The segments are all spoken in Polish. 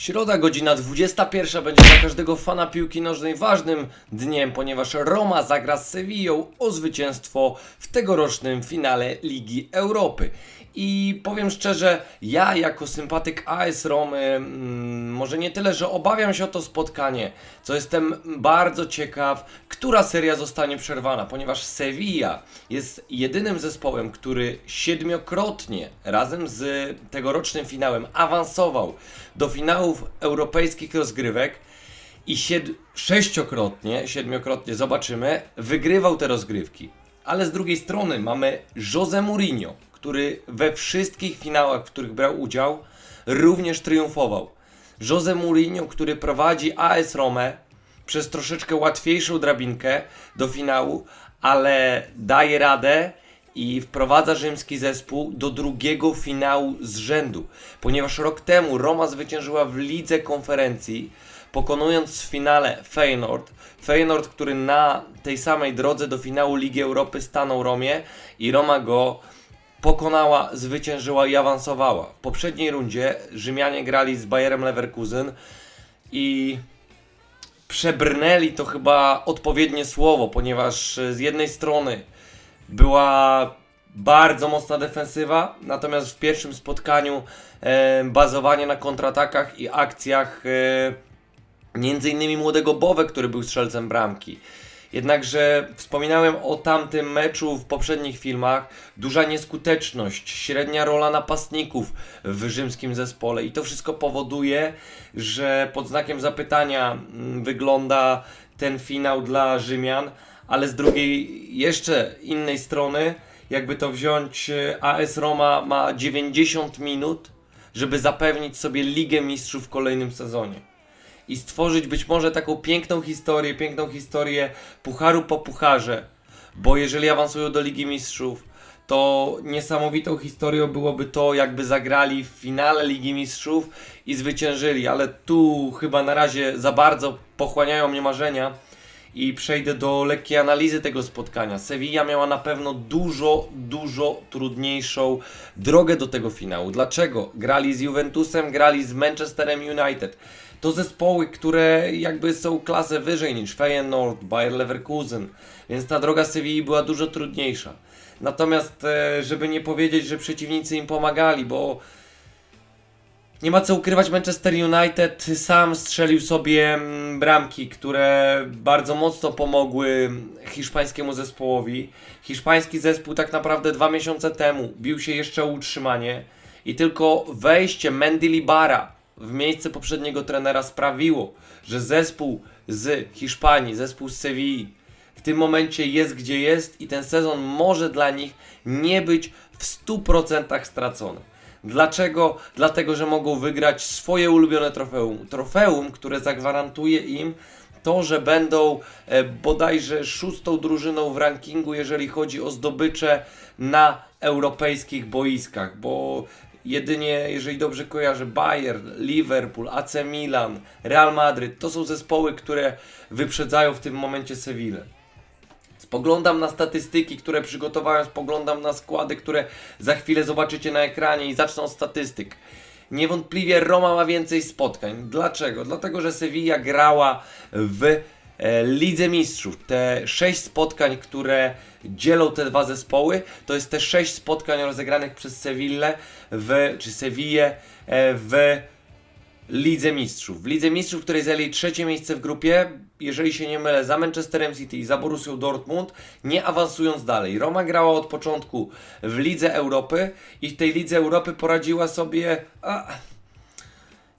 Środa, godzina 21 będzie dla każdego fana piłki nożnej ważnym dniem, ponieważ Roma zagra z Sevillą o zwycięstwo w tegorocznym finale Ligi Europy. I powiem szczerze, ja jako sympatyk AS Romy, mm, może nie tyle, że obawiam się o to spotkanie, co jestem bardzo ciekaw, która seria zostanie przerwana, ponieważ Sevilla jest jedynym zespołem, który siedmiokrotnie razem z tegorocznym finałem awansował do finałów europejskich rozgrywek i sied- sześciokrotnie, siedmiokrotnie, zobaczymy, wygrywał te rozgrywki. Ale z drugiej strony mamy Jose Mourinho, który we wszystkich finałach, w których brał udział, również triumfował. Jose Mourinho, który prowadzi AS Romę przez troszeczkę łatwiejszą drabinkę do finału, ale daje radę i wprowadza rzymski zespół do drugiego finału z rzędu, ponieważ rok temu Roma zwyciężyła w lidze konferencji, pokonując w finale Feyenoord. Feyenoord, który na tej samej drodze do finału Ligi Europy stanął Romie i Roma go pokonała, zwyciężyła i awansowała. W poprzedniej rundzie Rzymianie grali z Bayerem Leverkusen i przebrnęli to chyba odpowiednie słowo, ponieważ z jednej strony była bardzo mocna defensywa, natomiast w pierwszym spotkaniu e, bazowanie na kontratakach i akcjach e, między innymi młodego Bowe, który był strzelcem bramki. Jednakże wspominałem o tamtym meczu w poprzednich filmach. Duża nieskuteczność, średnia rola napastników w rzymskim zespole i to wszystko powoduje, że pod znakiem zapytania mm, wygląda ten finał dla Rzymian, ale z drugiej jeszcze innej strony, jakby to wziąć, e, AS Roma ma 90 minut, żeby zapewnić sobie Ligę Mistrzów w kolejnym sezonie. I stworzyć być może taką piękną historię, piękną historię pucharu po pucharze, bo jeżeli awansują do Ligi Mistrzów, to niesamowitą historią byłoby to, jakby zagrali w finale Ligi Mistrzów i zwyciężyli, ale tu chyba na razie za bardzo pochłaniają mnie marzenia i przejdę do lekkiej analizy tego spotkania. Sevilla miała na pewno dużo, dużo trudniejszą drogę do tego finału. Dlaczego? Grali z Juventusem, grali z Manchesterem United. To zespoły, które jakby są klasę wyżej niż Feyenoord, Bayer Leverkusen, więc ta droga Sewilli była dużo trudniejsza. Natomiast, e, żeby nie powiedzieć, że przeciwnicy im pomagali, bo nie ma co ukrywać, Manchester United sam strzelił sobie mm, bramki, które bardzo mocno pomogły hiszpańskiemu zespołowi. Hiszpański zespół tak naprawdę dwa miesiące temu bił się jeszcze o utrzymanie i tylko wejście Mendy Libara w miejsce poprzedniego trenera sprawiło, że zespół z Hiszpanii, zespół z Sewilli w tym momencie jest gdzie jest i ten sezon może dla nich nie być w 100% stracony. Dlaczego? Dlatego, że mogą wygrać swoje ulubione trofeum. Trofeum, które zagwarantuje im to, że będą e, bodajże szóstą drużyną w rankingu, jeżeli chodzi o zdobycze na europejskich boiskach, bo jedynie, jeżeli dobrze kojarzę, Bayern, Liverpool, AC Milan, Real Madryt to są zespoły, które wyprzedzają w tym momencie Sevillę. Spoglądam na statystyki, które przygotowałem, spoglądam na składy, które za chwilę zobaczycie na ekranie i zacznę od statystyk. Niewątpliwie Roma ma więcej spotkań. Dlaczego? Dlatego, że Sevilla grała w e, Lidze Mistrzów. Te sześć spotkań, które dzielą te dwa zespoły, to jest te sześć spotkań rozegranych przez Sevillę w, czy Sevillę e, w Lidze Mistrzów. W Lidze Mistrzów, w której zajęli trzecie miejsce w grupie, jeżeli się nie mylę, za Manchesterem City i za Borussią Dortmund, nie awansując dalej. Roma grała od początku w Lidze Europy i w tej Lidze Europy poradziła sobie a,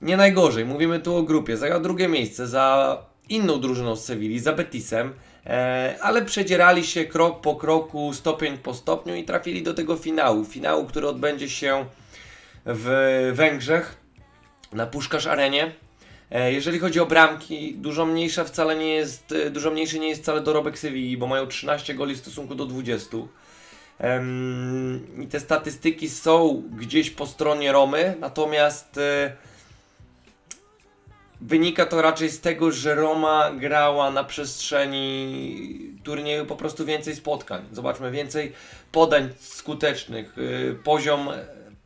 nie najgorzej. Mówimy tu o grupie. Zajęła drugie miejsce za inną drużyną z Sewilli, za Betisem. E, ale przedzierali się krok po kroku, stopień po stopniu i trafili do tego finału. Finału, który odbędzie się w Węgrzech na Puszkarz Arenie. E, Jeżeli chodzi o bramki, dużo mniejsza wcale nie jest, e, dużo mniejszy nie jest wcale dorobek Sewilli, bo mają 13 goli w stosunku do 20. Em, I te statystyki są gdzieś po stronie Romy, natomiast e, wynika to raczej z tego, że Roma grała na przestrzeni turnieju po prostu więcej spotkań. Zobaczmy, więcej podań skutecznych, poziom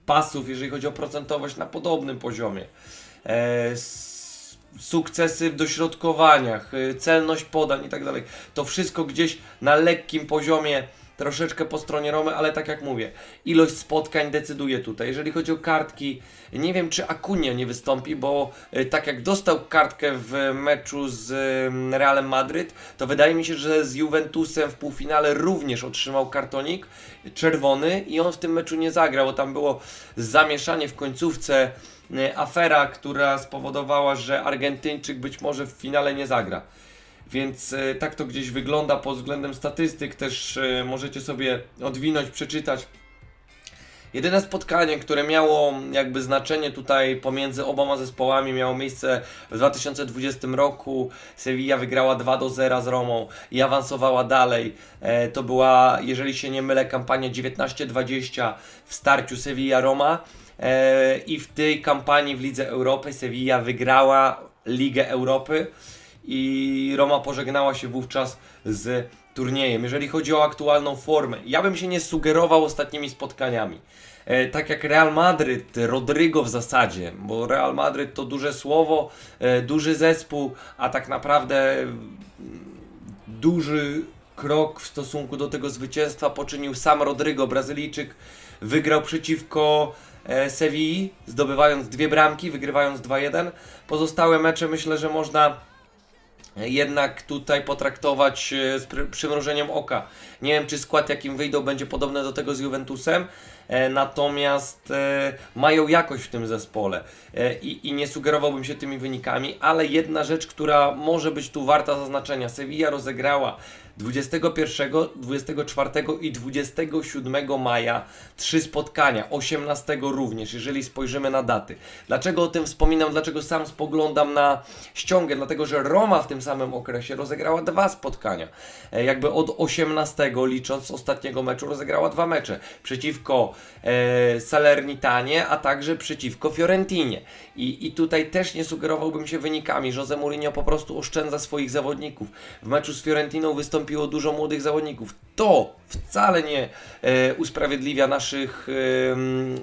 pasów, jeżeli chodzi o procentowość, na podobnym poziomie. e, sukcesy w dośrodkowaniach, e, celność podań i tak dalej. To wszystko gdzieś na lekkim poziomie, troszeczkę po stronie Romy, ale tak jak mówię, ilość spotkań decyduje tutaj. Jeżeli chodzi o kartki, nie wiem czy Akunia nie wystąpi, bo e, tak jak dostał kartkę w meczu z em, Realem Madryt, to wydaje mi się, że z Juventusem w półfinale również otrzymał kartonik czerwony i on w tym meczu nie zagrał, bo tam było zamieszanie w końcówce, e, afera, która spowodowała, że Argentyńczyk być może w finale nie zagra. Więc e, tak to gdzieś wygląda pod względem statystyk, też e, możecie sobie odwinąć, przeczytać. Jedyne spotkanie, które miało jakby znaczenie tutaj pomiędzy oboma zespołami miało miejsce w 2020 roku. Sevilla wygrała 2 do 0 z Romą i awansowała dalej. E, to była, jeżeli się nie mylę, kampania 19-20 w starciu Sevilla-Roma. I w tej kampanii w Lidze Europy Sevilla wygrała Ligę Europy i Roma pożegnała się wówczas z turniejem. Jeżeli chodzi o aktualną formę, ja bym się nie sugerował ostatnimi spotkaniami. E, tak jak Real Madryt, Rodrygo w zasadzie, bo Real Madryt to duże słowo, e, duży zespół, a tak naprawdę mm, duży krok w stosunku do tego zwycięstwa poczynił sam Rodrygo, Brazylijczyk. Wygrał przeciwko e, zdobywając dwie bramki, wygrywając 2-1. Pozostałe mecze myślę, że można jednak tutaj potraktować e, z pr- przymrużeniem oka. Nie wiem, czy skład, jakim wyjdą, będzie podobny do tego z Juventusem, e, natomiast e, mają jakość w tym zespole i, i nie sugerowałbym się tymi wynikami, ale jedna rzecz, która może być tu warta zaznaczenia. Sevilla rozegrała 21, 24 i 27 maja trzy spotkania, 18 również, jeżeli spojrzymy na daty. Dlaczego o tym wspominam? Dlaczego sam spoglądam na ściągę? Dlatego, że Roma w tym samym okresie rozegrała dwa spotkania. E, Jakby od 18 licząc ostatniego meczu rozegrała dwa mecze. Przeciwko e, Salernitanie, a także przeciwko Fiorentinie. I, I tutaj też nie sugerowałbym się wynikami. Jose Mourinho po prostu oszczędza swoich zawodników. W meczu z Fiorentiną wystąpiło dużo młodych zawodników. To wcale nie e, usprawiedliwia naszych em,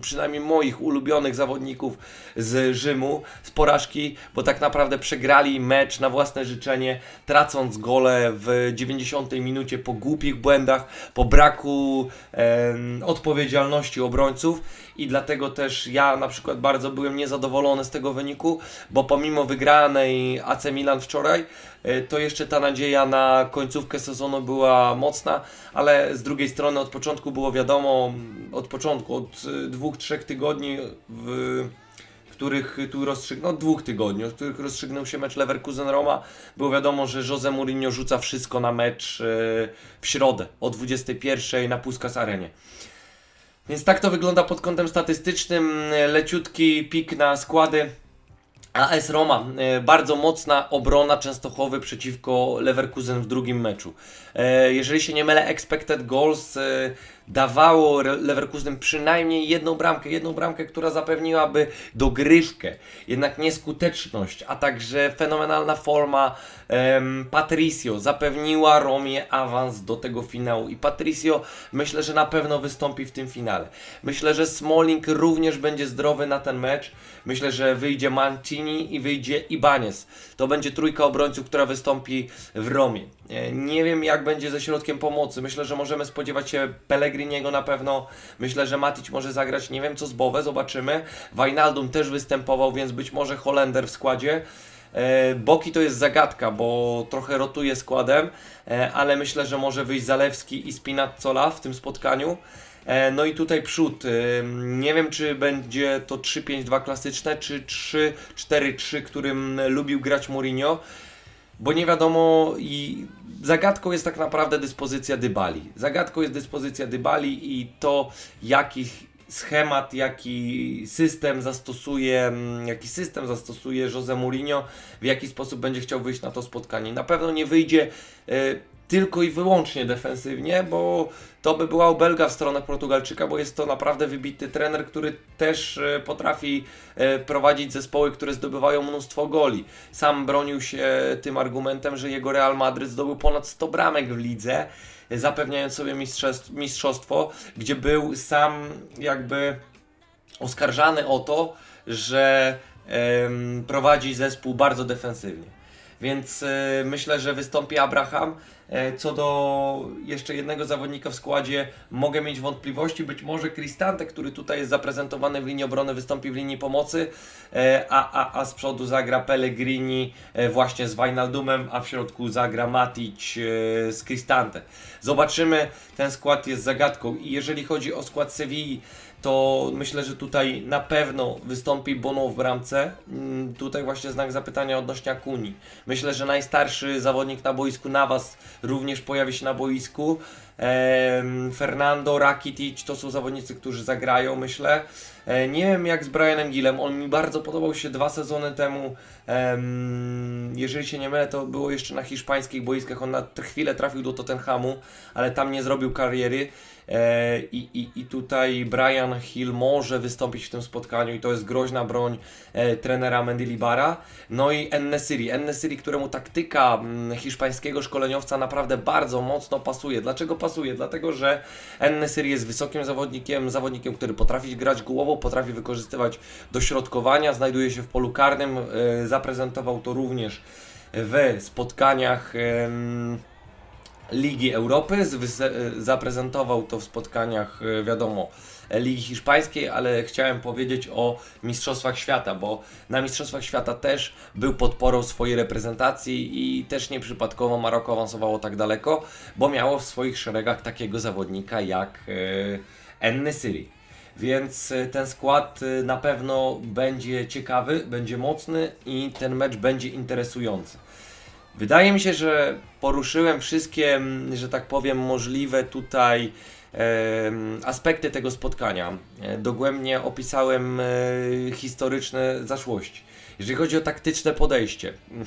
przynajmniej moich ulubionych zawodników z Rzymu, z porażki, bo tak naprawdę przegrali mecz na własne życzenie, tracąc gole w 90 minucie po głupich błędach, po braku em, odpowiedzialności obrońców. I dlatego też ja na przykład bardzo byłem niezadowolony z tego wyniku, bo pomimo wygranej AC Milan wczoraj, e, to jeszcze ta nadzieja na końcówkę sezonu była mocna, ale z drugiej strony od początku było wiadomo, od początku, od y, dwóch, trzech tygodni, w których tu rozstrzygnął, no dwóch tygodni, od których rozstrzygnął się mecz Leverkusen-Roma, było wiadomo, że Jose Mourinho rzuca wszystko na mecz y, w środę o 21 na Puskas Arenie. Więc tak to wygląda pod kątem statystycznym. Leciutki pik na składy. AS Roma, e, bardzo mocna obrona Częstochowy przeciwko Leverkusen w drugim meczu. E, Jeżeli się nie mylę, expected goals e, dawało Leverkusen przynajmniej jedną bramkę, jedną bramkę, która zapewniłaby dogrywkę, jednak nieskuteczność, a także fenomenalna forma Patricio zapewniła Romie awans do tego finału i Patricio myślę, że na pewno wystąpi w tym finale. Myślę, że Smalling również będzie zdrowy na ten mecz. Myślę, że wyjdzie Mancini i wyjdzie Ibanez. To będzie trójka obrońców, która wystąpi w Romie. E, Nie wiem, jak będzie ze środkiem pomocy. Myślę, że możemy spodziewać się Pellegriniego na pewno. Myślę, że Matic może zagrać. Nie wiem, co z Bowe, zobaczymy. Wijnaldum też występował, więc być może Holender w składzie. E, Boki to jest zagadka, bo trochę rotuje składem, e, ale myślę, że może wyjść Zalewski i Spinazzola w tym spotkaniu. No i tutaj przód. Nie wiem, czy będzie to 3-5-2 klasyczne, czy 3-4-3, którym lubił grać Mourinho, bo nie wiadomo i zagadką jest tak naprawdę dyspozycja Dybali. Zagadką jest dyspozycja Dybali i to, jaki schemat, jaki system zastosuje, mm, jaki system zastosuje Jose Mourinho, w jaki sposób będzie chciał wyjść na to spotkanie. Na pewno nie wyjdzie e, tylko i wyłącznie defensywnie, bo to by była obelga w stronę Portugalczyka, bo jest to naprawdę wybitny trener, który też e, potrafi e, prowadzić zespoły, które zdobywają mnóstwo goli. Sam bronił się tym argumentem, że jego Real Madryt zdobył ponad 100 bramek w lidze, e, zapewniając sobie mistrzostw- mistrzostwo, gdzie był sam jakby oskarżany o to, że prowadzi zespół bardzo defensywnie. Więc e, myślę, że wystąpi Abraham. E, co do jeszcze jednego zawodnika w składzie, mogę mieć wątpliwości. Być może Cristante, który tutaj jest zaprezentowany w linii obrony, wystąpi w linii pomocy, e, a, a, a z przodu zagra Pellegrini właśnie z Wijnaldumem, a w środku zagra Matic z Cristante. Zobaczymy, ten skład jest zagadką. I jeżeli chodzi o skład Sewilli, to myślę, że tutaj na pewno wystąpi Bono w bramce. Mm, Tutaj właśnie znak zapytania odnośnie Akuni. Myślę, że najstarszy zawodnik na boisku Navas również pojawi się na boisku. Fernando, Rakitic to są zawodnicy, którzy zagrają, myślę. E, Nie wiem jak z Brianem Gillem, on mi bardzo podobał się dwa sezony temu. Em, jeżeli się nie mylę, to było jeszcze na hiszpańskich boiskach. On na chwilę trafił do Tottenhamu, ale tam nie zrobił kariery. E, I, i, I tutaj Brian Hill może wystąpić w tym spotkaniu i to jest groźna broń e, trenera Mendilibara. No i Ennesiri, Ennesiri, któremu taktyka mm, hiszpańskiego szkoleniowca naprawdę bardzo mocno pasuje. Dlaczego pasuje? Dlatego, że Ennesiri jest wysokim zawodnikiem, zawodnikiem, który potrafi grać głową, potrafi wykorzystywać dośrodkowania, znajduje się w polu karnym, e, zaprezentował to również w spotkaniach Ligi Europy, zaprezentował to w spotkaniach, e, wiadomo, Ligi Hiszpańskiej, ale chciałem powiedzieć o Mistrzostwach Świata, bo na Mistrzostwach Świata też był podporą swojej reprezentacji i też nieprzypadkowo Maroko awansowało tak daleko, bo miało w swoich szeregach takiego zawodnika jak e, Ennesyri. Więc e, ten skład e, na pewno będzie ciekawy, będzie mocny i ten mecz będzie interesujący. Wydaje mi się, że poruszyłem wszystkie, mm, że tak powiem, możliwe tutaj aspekty tego spotkania. E, Dogłębnie opisałem e, historyczne zaszłości. Jeżeli chodzi o taktyczne podejście, mm,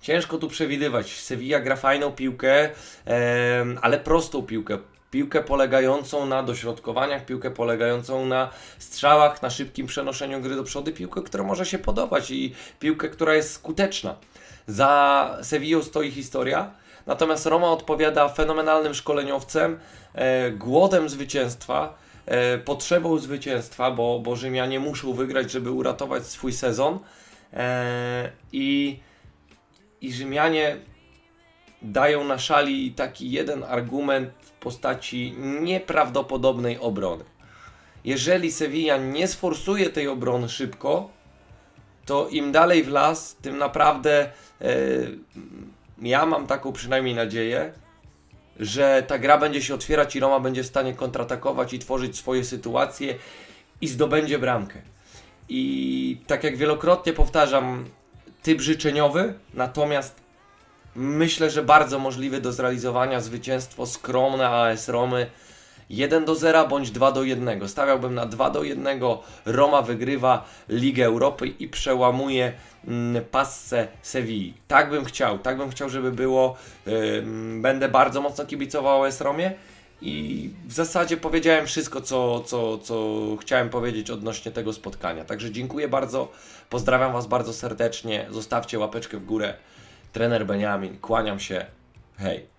ciężko tu przewidywać. Sevilla gra fajną piłkę, ale prostą piłkę. Piłkę polegającą na dośrodkowaniach, piłkę polegającą na strzałach, na szybkim przenoszeniu gry do przodu, piłkę, która może się podobać i piłkę, która jest skuteczna. Za Sevillą stoi historia, natomiast Roma odpowiada fenomenalnym szkoleniowcem, e, głodem zwycięstwa, e, potrzebą zwycięstwa, bo, bo Rzymianie muszą wygrać, żeby uratować swój sezon. E, i, I Rzymianie dają na szali taki jeden argument w postaci nieprawdopodobnej obrony. Jeżeli Sevilla nie sforsuje tej obrony szybko, to im dalej w las, tym naprawdę e, ja mam taką przynajmniej nadzieję, że ta gra będzie się otwierać i Roma będzie w stanie kontratakować i tworzyć swoje sytuacje i zdobędzie bramkę. I tak jak wielokrotnie powtarzam, typ życzeniowy, natomiast myślę, że bardzo możliwe do zrealizowania zwycięstwo skromne AS Romy 1 do 0 bądź 2 do 1. Stawiałbym na 2 do 1. Roma wygrywa Ligę Europy i przełamuje mm, passę Sewilli. Tak bym chciał, tak bym chciał, żeby było. Będę bardzo mocno kibicował AS Romie i w zasadzie powiedziałem wszystko, co, co, co chciałem powiedzieć odnośnie tego spotkania. Także dziękuję bardzo, pozdrawiam Was bardzo serdecznie, zostawcie łapeczkę w górę. Trener Beniamin, kłaniam się, hej.